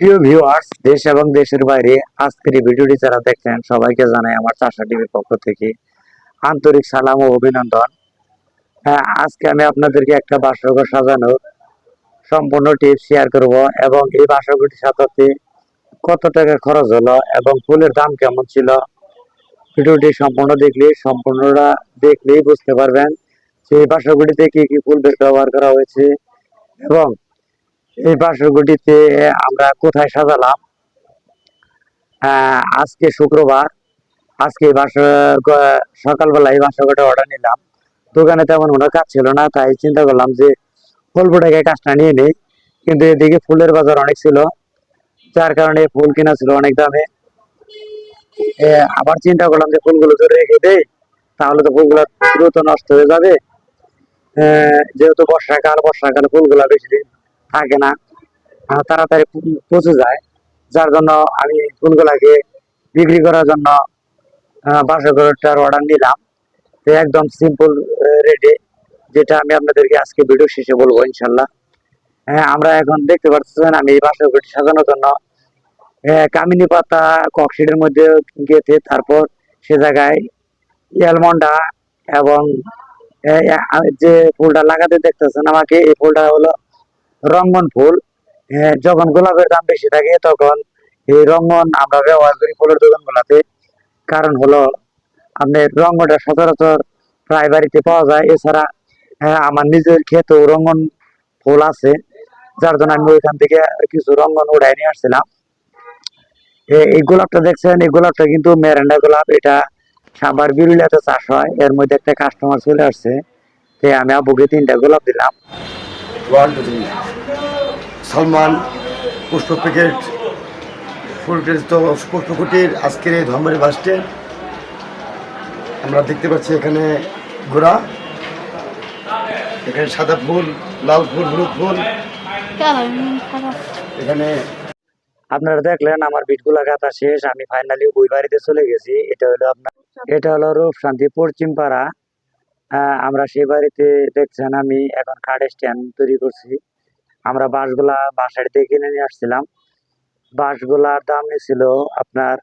প্রিয় ভিউয়ার্স দেশ এবং দেশের বাইরে আজকের এই ভিডিওটি যারা দেখছেন সবাইকে জানাই আমার চাষা টিভির পক্ষ থেকে আন্তরিক সালাম ও অভিনন্দন। হ্যাঁ, আজকে আমি আপনাদেরকে একটা বাসরঘর সাজানোর সম্পূর্ণ টিপস শেয়ার করব এবং এই বাসরঘরটি সাজাতে কত টাকা খরচ হলো এবং ফুলের দাম কেমন ছিল? ভিডিওটি সম্পূর্ণ দেখলে সম্পূর্ণটা দেখলেই বুঝতে পারবেন যে এই কি কি ফুল ব্যবহার করা হয়েছে এবং এই বাসরঘরটিতে আমরা কোথায় সাজালাম? আজকে শুক্রবার। আজকে বাসর গ- সকালবেলা এই বাসরঘরটা অর্ডার নিলাম। দোকানে তেমন কোনো কাজ ছিল না, তাই চিন্তা করলাম যে অল্প টাকায় কাজটা নিয়ে নেই। কিন্তু এদিকে ফুলের বাজার অনেক ছিল, যার কারণে ফুল কিনা ছিল অনেক দামে। আবার চিন্তা করলাম যে ফুলগুলো তো রেখে দেই, তাহলে তো ফুলগুলো দ্রুত নষ্ট হয়ে যাবে। যেহেতু বর্ষাকাল, বর্ষাকালে ফুলগুলো বেশি দিন থাকে না তাড়াতাড়ি পচে যায়। যার জন্য আমি ফুলগুলাকে বিক্রি করার জন্য বাসগরটার অর্ডার নিলাম। একদম সিম্পল রেটে যেটা আমি আপনাদেরকে আজকে ভিডিও শেষে বলব, ইনশাল্লাহ। হ্যাঁ আমরা এখন দেখতে পাচ্ছেন আমি এই বাসগরটি সাজানোর জন্য কামিনী পাতা ককশিটের মধ্যে গেঁথে, তারপর সে জায়গায় অ্যালমন্ডা এবং যে ফুলটা লাগাতে দেখতেছেন আমাকে, এই ফুলটা হলো রঙ্গন ফুল যখন গোলাপের দাম বেশি থাকে, তখন এই রঙ্গন আমরা ব্যবহার করি ফুলের দোকানগুলোতে। কারণ হলো আপনার রঙ্গনটা সচরাচর প্রায় বাড়িতে পাওয়া যায়। এছাড়া আমার নিজের ক্ষেতেও রঙ্গন ফুল আছে, যার জন্য আমি ওইখান থেকে কিছু রঙ্গন উড়াই নিয়ে আসছিলাম। এই গোলাপটা দেখছেন? এই গোলাপটা কিন্তু মেরান্ডা গোলাপ। এটা সাবার বিরুলিয়াতে চাষ হয়। এর মধ্যে একটা কাস্টমার চলে আসছে। তো আমি আবুকে তিনটা গোলাপ দিলাম। থ্রি সালমান পুষ্প প্যাকেট ফুল তো পুষ্পকুটির আজকের এই ধর্মের বাস স্ট্যান্ড আমরা দেখতে পাচ্ছি এখানে ঘোড়া এখানে সাদা ফুল লাল ফুল হলুদ ফুল। এখানে আপনারা দেখলেন আমার বিটগুলা গাথা শেষ আমি ফাইনালি ওই বাড়িতে চলে গেছি। এটা হলো আপনার এটা হলো রূপশান্তি পশ্চিম পাড়া আহ, আমরা সেই বাড়িতে দেখছেন আমি এখন কাঠের স্ট্যান্ড তৈরি করছি। আমরা বাঁশগুলা বাসাড়ি থেকে কিনে নিয়ে আসছিলাম। বাঁশগুলার দাম নিয়েছিল আপনার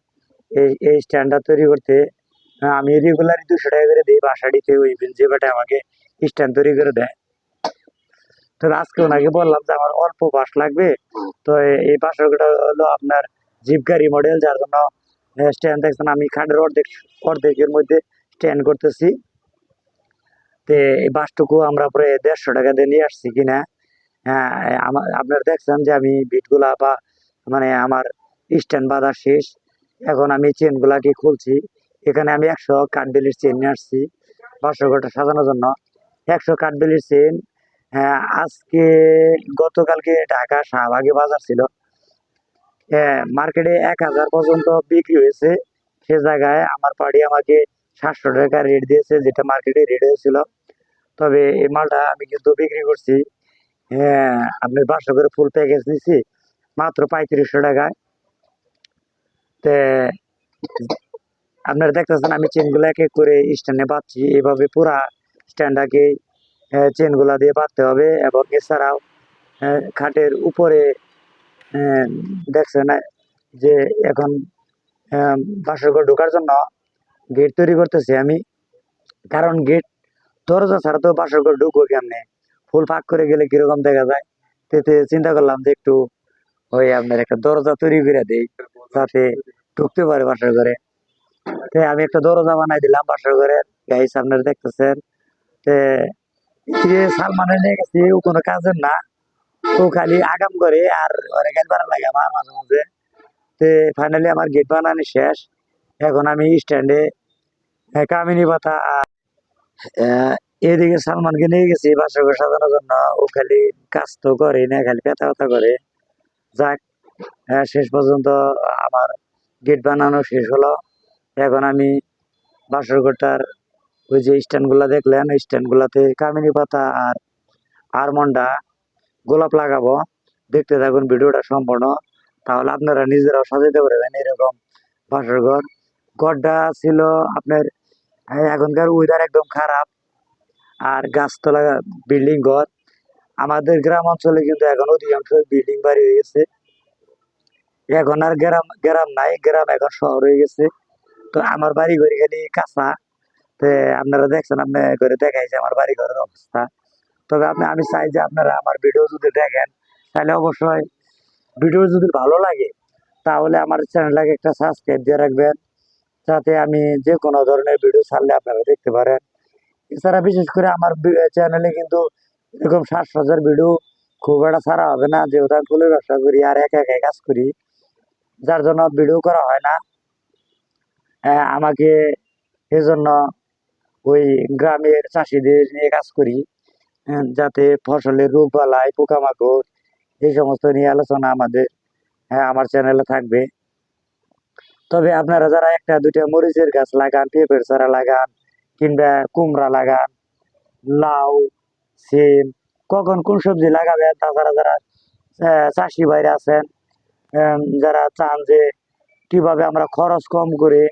এই এই স্ট্যান্ডটা তৈরি করতে আমি রেগুলারই দুশো টাকা করে দিই বাসাড়িতে ওই যে বেটা আমাকে স্ট্যান্ড তৈরি করে দেয়। তো আজকে ওনাকে বললাম যে আমার অল্প বাঁশ লাগবে, তো এই বাসরটা হলো আপনার জিপ গাড়ি মডেল যার জন্য স্ট্যান্ড দেখছেন আমি খাটের অর্ধেক, অর্ধেকের মধ্যে স্ট্যান্ড করতেছি। তো এই বাসটুকু আমরা পরে দেড়শো টাকা দিয়ে নিয়ে আসছি কিনা হ্যাঁ আমার আপনারা দেখছেন যে আমি বিটগুলা বা মানে আমার স্ট্যান্ড বাঁধা শেষ, এখন আমি চেনগুলাকে খুলছি, এখানে আমি একশো কাঠবেলির চেন নিয়ে আসছি বাসরঘরটা সাজানোর জন্য। একশো কাঠবেলির চেন হ্যাঁ আজকে গতকালকে ঢাকা শাহবাগে বাজার ছিল। হ্যাঁ মার্কেটে এক হাজার পর্যন্ত বিক্রি হয়েছে, সে জায়গায় আমার পার্টি আমাকে সাতশো টাকা রেট দিয়েছে, যেটা মার্কেটে রেট হয়েছিল। তবে এই মালটা আমি কিন্তু বিক্রি করছি। হ্যাঁ আপনি পাঁচশো করে ফুল প্যাকেজ নিছি, মাত্র পঁয়ত্রিশশো টাকায় তে আপনারা দেখতেছেন আমি চেনগুলো এক এক করে স্ট্যান্ডে বাঁধছি। এভাবে পুরা স্ট্যান্ডটাকে চেনগুলা দিয়ে বাঁধতে হবে এবং এছাড়াও খাটের উপরে দেখছেন যে এখন বাসরঘর ঢোকার জন্য গেট তৈরি করতেছি আমি। কারণ গেট দরজা ছাড়া তো বাসরঘর ঢুকবো কেমনে? ফুল ফাঁক করে গেলে কীরকম দেখা যায়? তেতে চিন্তা করলাম যে একটু ওই আপনার একটা দরজা তৈরি করে দেই, যাতে ঢুকতে পারে বাসর ঘরে। তো আমি একটা দরজা বানাই দিলাম বাসর ঘরের গাইস আপনারা দেখতেছেন। তে সালমানে নিয়ে গেছি, ও কোনো কাজের না। ও খালি আগাম করে আর ওরে বানা লাগে আমার মাঝে মাঝে। তে ফাইনালি আমার গেট বানানো শেষ। এখন আমি স্ট্যান্ডে কামিনী পাতা এদিকে সালমানকে নিয়ে গেছি বাসরঘোর সাজানোর জন্য। ও খালি কাজ তো করে না, খালি পেতা পাতা করে। যাক শেষ পর্যন্ত আমার গেট বানানো শেষ হলো। এখন আমি বাসর ঘরটার ওই যে স্ট্যান্ডগুলো দেখলেন স্ট্যান্ডগুলোতে কামিনী পাতা আর আরমন্ডা গোলাপ লাগাবো। দেখতে থাকুন ভিডিওটা সম্পূর্ণ। তাহলে আপনারা নিজেরাও সাজাতে পারবেন এরকম বাসর ঘর। ঘরটা ছিল আপনার এখনকার ওয়েদার একদম খারাপ। আর গাছতলা বিল্ডিং ঘর। আমাদের গ্রাম অঞ্চলে কিন্তু এখন অধিকাংশ বিল্ডিং বাড়ি হয়ে গেছে। এখন আর গ্রাম গ্রাম নাই, গ্রাম এখন শহর হয়ে গেছে। তো আমার বাড়ি ঘরে খালি কাঁচা। তো আপনারা দেখছেন আপনি করে দেখাইছে আমার বাড়ি ঘরের অবস্থা। তবে আপনি আমি চাই যে আপনারা আমার ভিডিও যদি দেখেন, তাহলে অবশ্যই ভিডিও যদি ভালো লাগে, তাহলে আমার চ্যানেলটাকে একটা সাবস্ক্রাইব দিয়ে রাখবেন। যাতে আমি যে কোনো ধরনের ভিডিও ছাড়লে আপনারা দেখতে পারেন। এছাড়া বিশেষ করে আমার চ্যানেলে কিন্তু এরকম সাজ সজ্জার ভিডিও খুব একটা ছাড়া হবে না যেহেতু আমি ফুলের ব্যবসা করি আর একা একাই কাজ করি। যার জন্য ভিডিও করা হয় না। আহ, আমাকে এজন্য ওই গ্রামের চাষিদের নিয়ে কাজ করি। আহ, যাতে ফসলের রোগ বালাই পোকামাকড় এই সমস্ত নিয়ে আলোচনা আমাদের হ্যাঁ আমার চ্যানেলে থাকবে। তবে আপনারা যারা একটা, দুইটা মরিচের গাছ লাগান, পেঁপের চারা লাগান কিংবা কুমড়া লাগান, লাউ, সিম, কখন কোন সবজি লাগাবেন তাছাড়া যারা চাষি ভাইরা আছেন যারা চান যে কীভাবে আমরা খরচ কম করে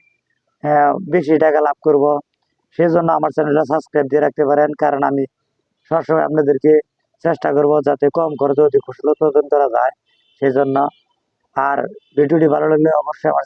বেশি টাকা লাভ করব, সেজন্য আমার চ্যানেলটা সাবস্ক্রাইব দিয়ে রাখতে পারেন, কারণ আমি সবসময় আপনাদেরকে চেষ্টা করব যাতে কম খরচে অধিক ফসল উৎপাদন করা যায় সেই জন্য আর ভিডিওটি ভালো লাগলে অবশ্যই আমার